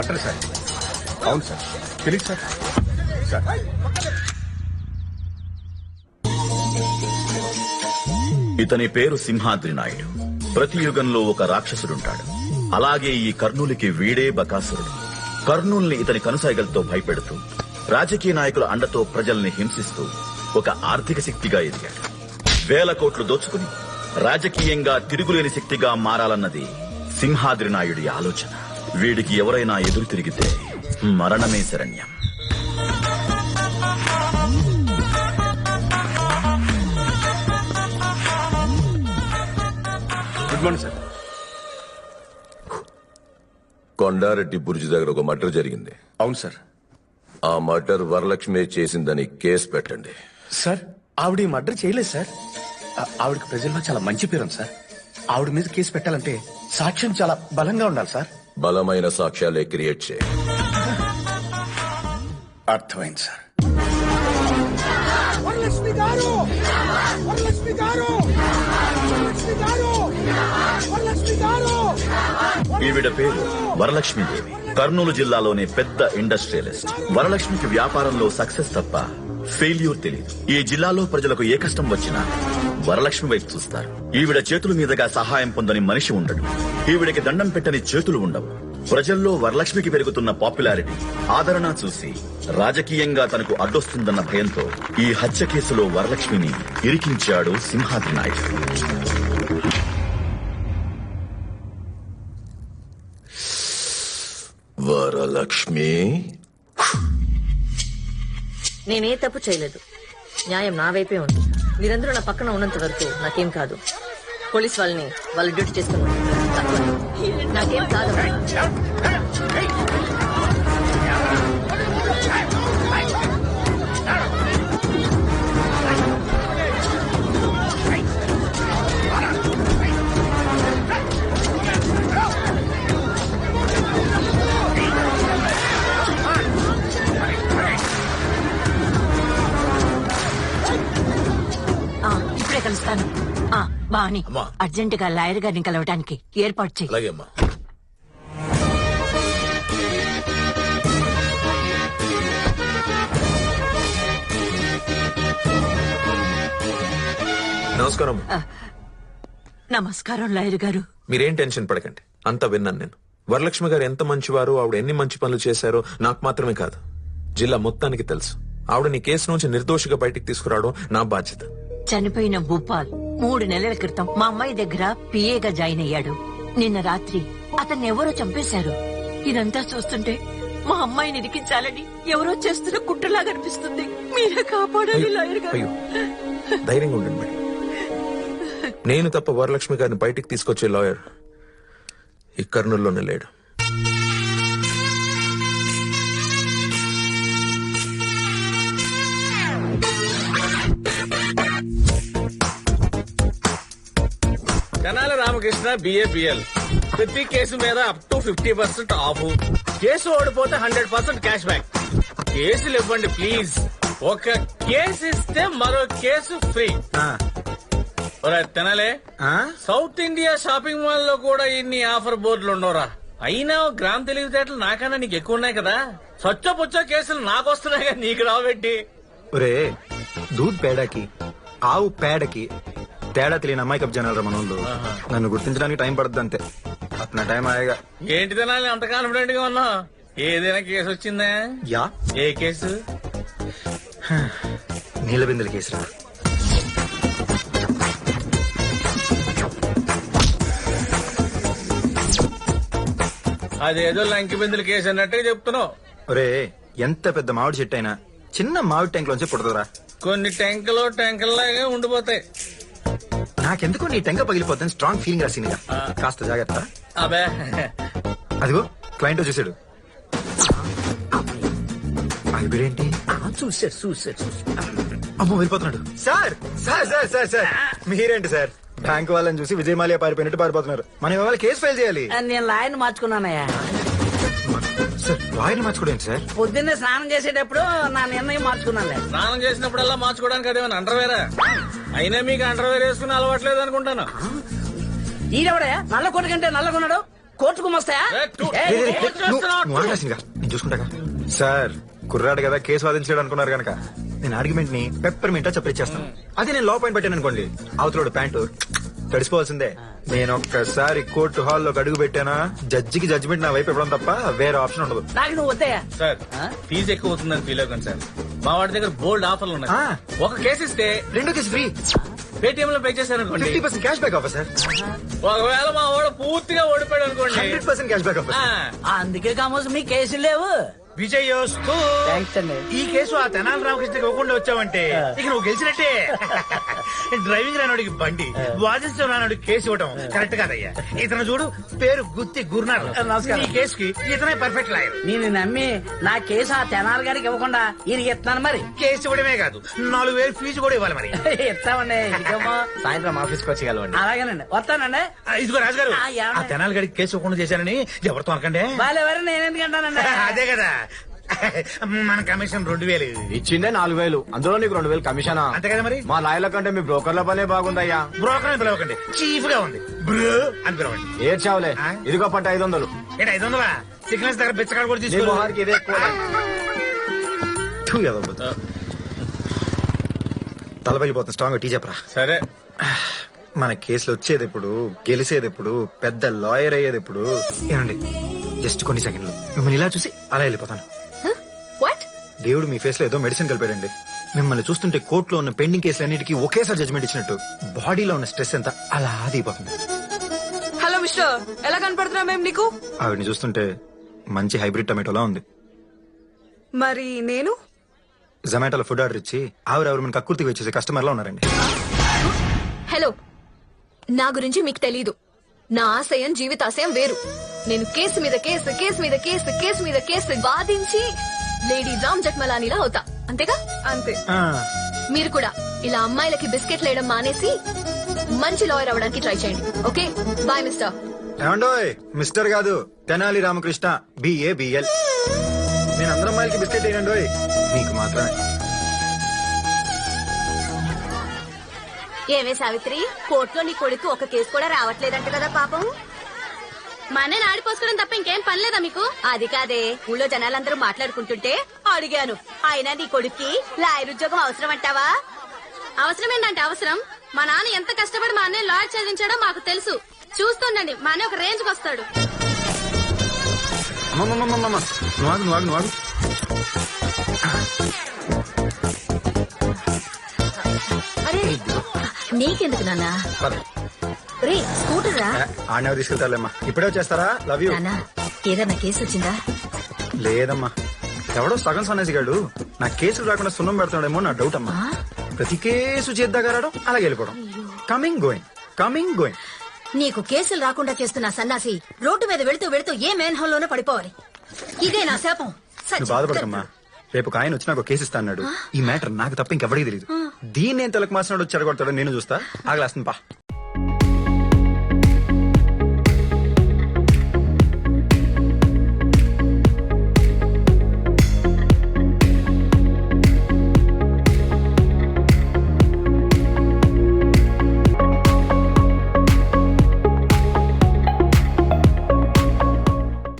Matar sir. అవును sir. తెలియదు sir. Sir. ఇతని పేరు సింహాద్రి నాయుడు. ప్రతి యుగంలో ఒక రాక్షసుడుంటాడు. అలాగే ఈ కర్నూలుకి వీడే బకాసురుడు. కర్నూల్ని ఇతని కనుసైగలతో భయపెడుతూ రాజకీయ నాయకుల అండతో ప్రజల్ని హింసిస్తూ ఒక ఆర్థిక శక్తిగా ఎదిగాడు. వేల కోట్లు దోచుకుని రాజకీయంగా తిరుగులేని శక్తిగా మారాలన్నది సింహాద్రి నాయుడి ఆలోచన. వీడికి ఎవరైనా ఎదురు తిరిగితే మరణమే శరణ్యం. Good morning sir. Kondareddy Burj దగ్గర ఒక మర్డర్ జరిగింది. అవును సార్. ఆ మర్డర్ వరలక్ష్మి చేసిందని కేసు పెట్టండి. సార్ ఆవిడ ఈ మర్డర్ చేయలేదు సార్. ఆ- ఆవిడకి ప్రజల్లో చాలా మంచి పేరు ఉంది సార్. ఆవిడ మీద కేసు పెట్టాలంటే సాక్ష్యం చాలా బలంగా ఉండాలి సార్. బలమైన సాక్ష్యాలే క్రియేట్ చేయి. అర్థమైంది సార్. వరలక్ష్మి గారు! వరలక్ష్మి గారు! వరలక్ష్మి గారు! వరలక్ష్మి గారు! ఈవిడ పేరు వరలక్ష్మీదేవి కర్నూలు జిల్లాలోని పెద్ద ఇండస్ట్రియలిస్ట్. వరలక్ష్మికి వ్యాపారంలో సక్సెస్ తప్ప ఫెయిల్యూర్ తెలియదు ఈ జిల్లాలో ప్రజలకు ఏ కష్టం వచ్చినా వరలక్ష్మి వైపు చూస్తారు. ఈవిడ చేతుల మీదుగా సహాయం పొందని మనిషి ఉండడు. ఈవిడకి దండం పెట్టని చేతులు ఉండవు. ప్రజల్లో వరలక్ష్మికి పెరుగుతున్న పాపులారిటీ ఆదరణ చూసి రాజకీయంగా తనకు అడ్డొస్తుందన్న భయంతో ఈ హత్య కేసులో వరలక్ష్మిని ఇరికించాడు సింహాద్రి నాయుడు. వరలక్ష్మి? నేనే తప్పు చేయలేదు. న్యాయం నా వైపే ఉంది. మీరందరూ నా పక్కన ఉన్నంత వరకు నాకేం కాదు. పోలీస్ వాళ్ళని వాళ్ళు డ్యూటీ చేస్తున్నారు. నాకేం కాదు. ఆ, బాని అర్జెంట్గా లాయర్ గారిని కలవటానికి ఏర్పాటు అలాగే అమ్మా. నమస్కారం నమస్కారం లాయర్ గారు. మీరేం టెన్షన్ పడకండి. అంతా విన్నాను నేను. వరలక్ష్మి గారు ఎంత మంచివారు ఆవిడ ఎన్ని మంచి పనులు చేశారో నాకు మాత్రమే కాదు. జిల్లా మొత్తానికి తెలుసు. ఆవిడ నీ కేసు నుంచి నిర్దోషిగా బయటికి తీసుకురావడం నా బాధ్యత. చనిపోయిన భూపాల్ మూడు నెలల క్రితం మా అమ్మాయి దగ్గర పిఏగా జాయిన్ అయ్యాడు. నిన్న రాత్రి అతన్ని ఎవరో చంపేశారు. ఇదంతా చూస్తుంటే మా అమ్మాయిని ఇరికించాలని ఎవరో చేస్తున్న కుట్రలాగా అనిపిస్తుంది. మీరే కాపాడాలి లాయర్ గారు. అయ్యో ధైర్యంగా ఉండండి మేడం. నేను తప్ప వరలక్ష్మి గారిని బయటికి తీసుకొచ్చే లాయర్ ఈ కర్నూలులోనే లేడు. తెనాలి రామకృష్ణ బిఏబిఎల్ ప్రతి కేసు మీద up to fifty percent of case ఓడిపోతే హండ్రెడ్ పర్సెంట్ క్యాష్ బ్యాక్ కేసులు ఇవ్వండి ప్లీజ్ ఒక కేసు ఇస్తే మరో కేసు ఫ్రీ ఒరే తెనాలే సౌత్ ఇండియా షాపింగ్ మాల్లో కూడా ఇన్ని ఆఫర్ బోర్డులు ఉండవురా. అయినా గ్రామ్ తెలివితేటలు నాకన్నా నీకు ఎక్కువ ఉన్నాయి కదా. సొచ్చ పుచ్చ కేసులు నాకు వస్తున్నాయి నీకు రాబెట్టి ఒరే దూద్ పేడకి ఆవు పేడకి తేడా తెలియని అమ్మాయి జనాలు మనోళ్ళు. నన్ను గుర్తించడానికి టైం పడుతుంది అంతే అతన టైం ఆయగా ఏంటి తినాలి అంత కాన్ఫిడెంట్గా ఉన్నావు? ఏదైనా కేసు వచ్చిందా? యా. ఏ కేసు? నీళ్ళ బిందెల కేసురా అదేదో లంకి బిందులు కేసు అన్నట్టుగా చెప్తున్నావు. ఒరే ఎంత పెద్ద మామిడి చెట్టు అయినా చిన్న మామిడి ట్యాంక్ లోంచి పుడతారా కొన్ని టెంకలు టెంకల్లాగే ఉండిపోతాయి. నాకెందుకు నీ టెంక పగిలిపోతుంది స్ట్రాంగ్ ఫీలింగ్ రాసింది కాస్త జాగ్రత్త. అబే అదిగో క్లయింట్ వచ్చేసాడు ఆగిపోయాడేంటి చూసాడు చూసాడు అమ్మో వెళ్ళిపోతున్నాడు. Sir sir sir sir sir. మీరేంటి సార్? బ్యాంక్ వాళ్ళని చూసి విజయమాల్యా పారిపోయినట్టు పారిపోతున్నారు. మనం ఇవాళ కేసు ఫైల్ చేయాలి. నేను లాయన్ మార్చుకున్నానయ్యా. సార్ మార్చుకోవడం ఏంటి సార్? పొద్దున్నే స్నానం చేసేటప్పుడు నా నిర్ణయం మార్చుకున్నానులే. స్నానం చేసినప్పుడల్లా మార్చుకోవడానికి అదేమైనా అండర్వేరా? అయినా మీకు అండర్వేర్ వేసుకుని అలవాట్లేదు అనుకుంటాను ఈడెవడయా నల్ల కొడుకంటే నల్లగొన్నాడు కోర్టుకు మస్తాయా? ఏ, టూ- ఏ, రే, రే, రే, ఏ, నువ్వు- నువ్వు ఆగాల్సిందిగా. నేను చూసుకుంటాగా. సార్ కుర్రాడు కదా కేసు వాదించాడు అనుకున్నారు కనుక నేను ఆర్గ్యుమెంట్ని పెప్పర్ మింటా చెప్పిచ్చేస్తాను అది నేను లో పాయింట్ పెట్టాను అనుకోండి. అవతలోడు ప్యాంటు తడిసిపోవాల్సిందే. నేను ఒక్కసారి కోర్టు హాల్లో అడుగు పెట్టానా? జడ్జికి జడ్జిమెంట్ నా వైపు ఇవ్వడం తప్ప వేరే ఆప్షన్ ఉండదు. నాకు నువ్వు వద్దయా సార్ ఫీజు ఎక్కువ అవుతుందని ఫీల్ అవ్వకండి సార్. మా వాడి దగ్గర బోల్డ్ ఆఫర్లు ఉన్నాయి. ఆ. ఒక కేసు ఇస్తే రెండో కేసు ఫ్రీ. పేటిఎం లో పే చేశారనుకోండి. Fifty percent cash back offer sir. ఒకవేళ మా వాడు పూర్తిగా ఓడిపోయాడు అనుకోండి. హండ్రెడ్ పర్సెంట్ క్యాష్ బ్యాక్ అందుకే కామోసు మీ కేసులు లేవు. విజయోస్తు. థ్యాంక్స్ అండి. ఈ కేసు ఆ తెనాలి రామకృష్ణకి ఇవ్వకుండా వచ్చావంటే ఇక నువ్వు గెలిచినట్టే. డ్రైవింగ్ రానోడికి బండి వాదించడం రానోడికి కేసు ఇవ్వడం కరెక్ట్ కాదయ్యా. ఇతను చూడు పేరు గుత్తి గురునాథ్. నమస్కారం. ఈ కేసుకి ఇతనే పర్ఫెక్ట్ లాయర్. నేను నమ్మి నా కేసు ఆ తెనాలి గారికి ఇవ్వకుండా ఈయన ఇస్తాను మరి. కేసు ఇవ్వడమే కాదు నాలుగు వేలు ఫీజు కూడా ఇవ్వాలి మరి. ఇస్తామండి. ఇదిగోమా. సాయంత్రం ఆఫీస్కి వచ్చి కలవండి. అలాగేనండి. వస్తానండి. ఇదిగో రాజుగారు ఆ, తెనాలి గడికి కేసు ఇవ్వకుండా చేశానని ఎవరితో అనకండి? వాళ్ళెవరు నేను ఎందుకంటానండి అదే కదా. మన కమిషన్ రెండు వేలు. ఇచ్చిందే నాలుగు వేలు. అందులో నీకు రెండు వేలు కమిషనా? అంతే కదా మరి? మా లాయర్ల కంటే మీ బ్రోకర్ల పనే బాగుందయ్యా. బ్రోకర్ అని పిలవకండి. చీఫ్గా ఉంది బ్రో అని పిలవండి. ఏడ్చావులే? ఇదిగో పట్ట ఐదు వందలు. ఏంటి ఐదు వందలా? సిగ్నల్స్ దగ్గర బిచ్చకాడు కూడా నీ తీసుకో మొహానికి ఇదే ఎక్కువ టూ ఎదవ తల పగిలిపోతుంది. స్ట్రాంగ్ టీ చెప్పరా? సరే. మన కేసులు వచ్చేది ఎప్పుడు గెలిసేది ఎప్పుడు పెద్ద లాయర్ అయ్యేది ఎప్పుడు ఏమండి జస్ట్ కొన్ని సెకండ్లు. మిమ్మల్ని ఇలా చూసి అలా వెళ్ళిపోతాను. వాట్ దేవుడు మీ ఫేస్లో ఏదో మెడిసిన్ కలిపాడండి. మిమ్మల్ని చూస్తుంటే కోర్టులో ఉన్న పెండింగ్ కేసులన్నిటికీ ఒకేసారి జడ్జ్మెంట్ ఇచ్చినట్టు. బాడీలో ఉన్న స్ట్రెస్ ఎంత అలా దిగిపోతుంది హలో మిస్టర్ ఎలా కనపడుతున్నా మేము నీకు? ఆవిడని చూస్తుంటే మంచి హైబ్రిడ్ టమాటోలా ఉంది. మరి నేను? జొమాటోలో ఫుడ్ ఆర్డర్ ఇచ్చి ఆవిరెవరు మన కక్కుర్తికి వచ్చేసి కస్టమర్ లా ఉన్నారండి. హలో నా గురించి మీకు తెలీదు. నా ఆశయం జీవితాశయం వేరు. నేను కేసు మీద కేసు కేసు మీద కేసు కేసు మీద కేసు వాదించి లేడీ రామ్ జట్మలానిలా అవుతా. అంతేగా? అంతే. మీరు కూడా ఇలా అమ్మాయిలకి బిస్కెట్లు వేయడం మానేసి మంచి లాయర్ అవ్వడానికి ట్రై చేయండి. ఓకే? Bye mister. ఏమండోయ్? మిస్టర్ కాదు తెనాలి రామకృష్ణ బిఏ బిఎల్ నేను అందరం అమ్మాయిలకి బిస్కెట్ వేయండి మీకు మాత్రమే. ఏమే సావిత్రి? కోర్టులో నీ కొడుకు ఒక కేసు కూడా రావట్లేదంట కదా పాపం. మన ఆడిపోసుకోవడం తప్ప ఇంకేం పని లేదా మీకు? అది కాదే. ఊళ్ళో జనాలందరూ మాట్లాడుకుంటుంటే అడిగాను. అయినా నీ కొడుక్కి లాయర్ ఉద్యోగం అవసరం అంటావా? అవసరం ఏంటంటే అవసరం. మా నాన్న ఎంత కష్టపడి మా అన్నయ్య లాయర్ చదివించాడో మాకు తెలుసు. చూస్తుండండి. మా అన్నయ్య ఒక రేంజ్కి వస్తాడు. అమ్మమ్మమ్మమ్మమ్మ నువ్వు ఆగు, నువ్వు ఆగు, నువ్వు ఆగు. నీకెందుకు నాన్న. రే స్కూటర్? రా ఆడనే తీసుకెళ్తారులేమ్మా. ఇప్పుడే వచ్చేస్తారా? లవ్ యూ నాన్న ఏదన్నా కేసు వచ్చిందా? లేదమ్మా. ఎవడో సగం సన్నేసి గాడు నా కేసులు రాకుండా సున్నం పెడతాడేమో నా డౌట్ అమ్మా. ప్రతి కేసు చేద్దాగా రావడం అలాగే వెళ్ళిపోవడం. కమింగ్ గోయింగ్ కమింగ్ గోయింగ్ నీకు కేసులు రాకుండా చేస్తున్న సన్నాసి రోడ్డు మీద వెళుతూ వెళుతూ ఏ మేన్లోనే పడిపోవాలి. ఇదే నా శాపం. నువ్వు బాధపడకమ్మా. రేపు ఒక ఆయన వచ్చి నాకు కేసు ఇస్తా అన్నాడు. ఈ మ్యాటర్ నాకు తప్ప ఇంకెవడికి తెలియదు దీన్ని ఏం తలకు మాసినాడు వచ్చి చెడగొడతాడో నేను చూస్తా. ఆగలేస్తుంది పా.